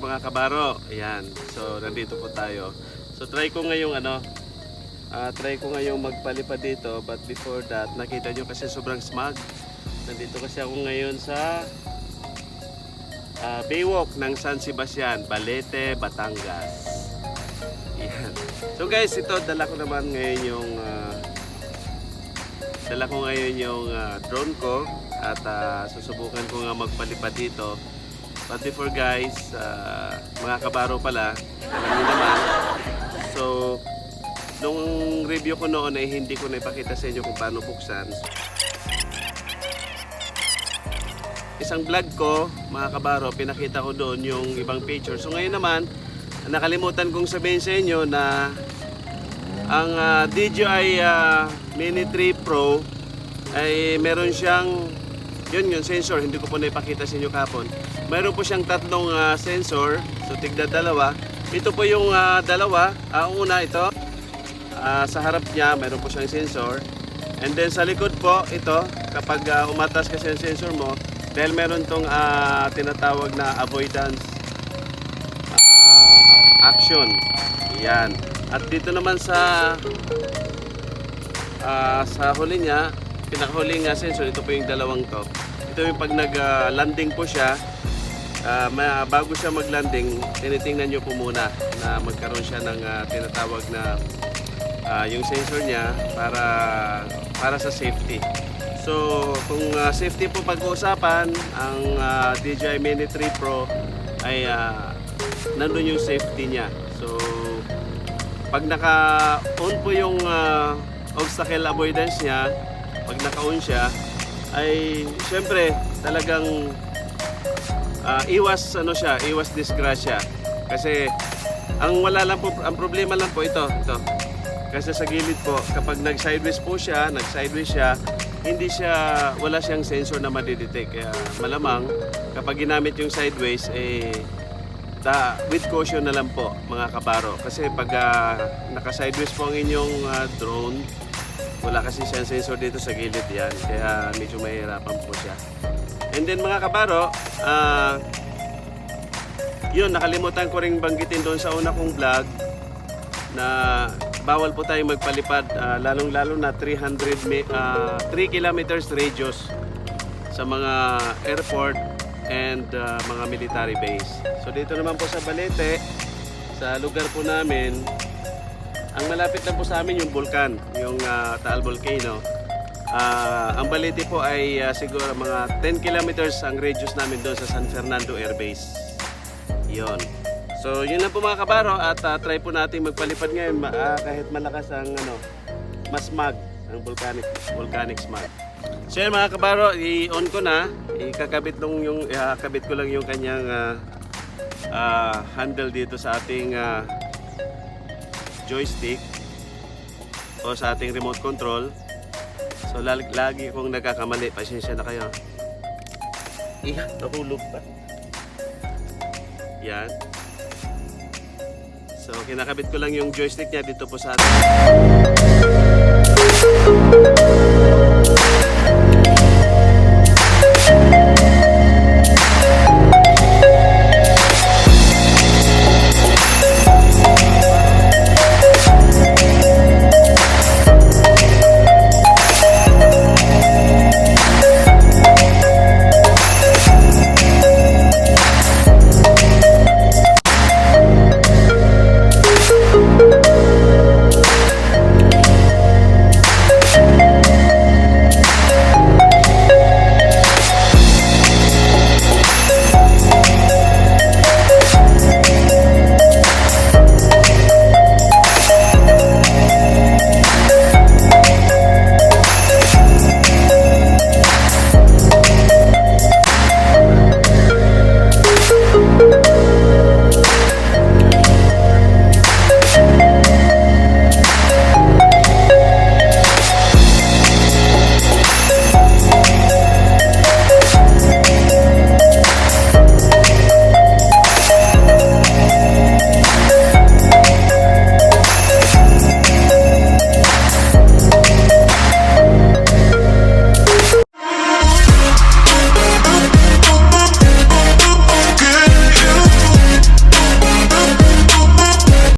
kabaro. Ayan. So, nandito po tayo. So, try ko ngayong ano, ah, try ko ngayong magpalipad dito. But before that, nakita nyo kasi sobrang smog. Nandito kasi ako ngayon sa ah, Baywalk ng San Sebastian, Balete, Batangas. Ayan. So guys, ito dala ko naman ngayon yung ah, dala ko ngayon yung ah, drone ko at ah, susubukan ko nga magpalipad dito. But before guys, ah, mga kabaro pala, alam niyo naman. So, nung review ko noon ay hindi ko na ipakita sa inyo kung paano buksan. Isang vlog ko, mga kabaro, pinakita ko doon yung ibang picture. So ngayon naman, nakalimutan kong sabihin sa inyo na ang ah, DJI ah, Mini 3 Pro ay meron siyang yun yung sensor, hindi ko po naipakita sa inyo kapon. Meron po siyang tatlong ah, sensor, so tigda dalawa. Ito po yung ah, dalawa, ang una ito, ah, sa harap niya meron po siyang sensor. And then sa likod po, ito, kapag ah, umatas kasi ang sensor mo, dahil meron tong ah, tinatawag na avoidance ah, action. Yan. At dito naman sa ah, sa huli niya, pinakahuling sensor, ito po yung dalawang to. Ito yung pag nag-landing po siya, ma- bago siya mag-landing, tinitingnan nyo po muna na magkaroon siya ng ah, tinatawag na ah, yung sensor niya para para sa safety. So, kung ah, safety po pag-uusapan, ang ah, DJI Mini 3 Pro ay ah, nandun yung safety niya. So, pag naka-on po yung ah, obstacle avoidance niya, pag naka-on siya, ay syempre talagang ah, iwas ano siya, iwas disgrasya. Kasi ang wala lang po, ang problema lang po ito, ito. Kasi sa gilid po, kapag nag-sideways po siya, nag-sideways siya, hindi siya, wala siyang sensor na madidetect. Kaya malamang, kapag ginamit yung sideways, eh, da, with caution na lang po mga kabaro. Kasi pag ah, naka-sideways po ang inyong ah, drone, wala kasi siyang sensor dito sa gilid yan. Kaya medyo mahirapan po siya. And then mga kabaro, ah, yun, nakalimutan ko ring banggitin doon sa una kong vlog na bawal po tayo magpalipad ah, lalong-lalo na 300 mi- ah, 3 kilometers radius sa mga airport and ah, mga military base. So dito naman po sa Balete, sa lugar po namin, ang malapit lang po sa amin yung bulkan, yung ah, Taal Volcano. Ah, ang Balete po ay ah, siguro mga 10 kilometers ang radius namin doon sa San Fernando Air Base. Yon. So, yun lang po mga kabaro at ah, try po natin magpalipad ngayon ah, kahit malakas ang ano, mas mag ang volcanic volcanic smog. So yun mga kabaro, i-on ko na, ikakabit lang yung ikakabit ko lang yung kanyang ah, ah, handle dito sa ating ah, joystick o sa ating remote control. So lagi, lagi kong nagkakamali, pasensya na kayo. Iya, nahulog pa. Yan. So, kinakabit ko lang yung joystick niya dito po sa ating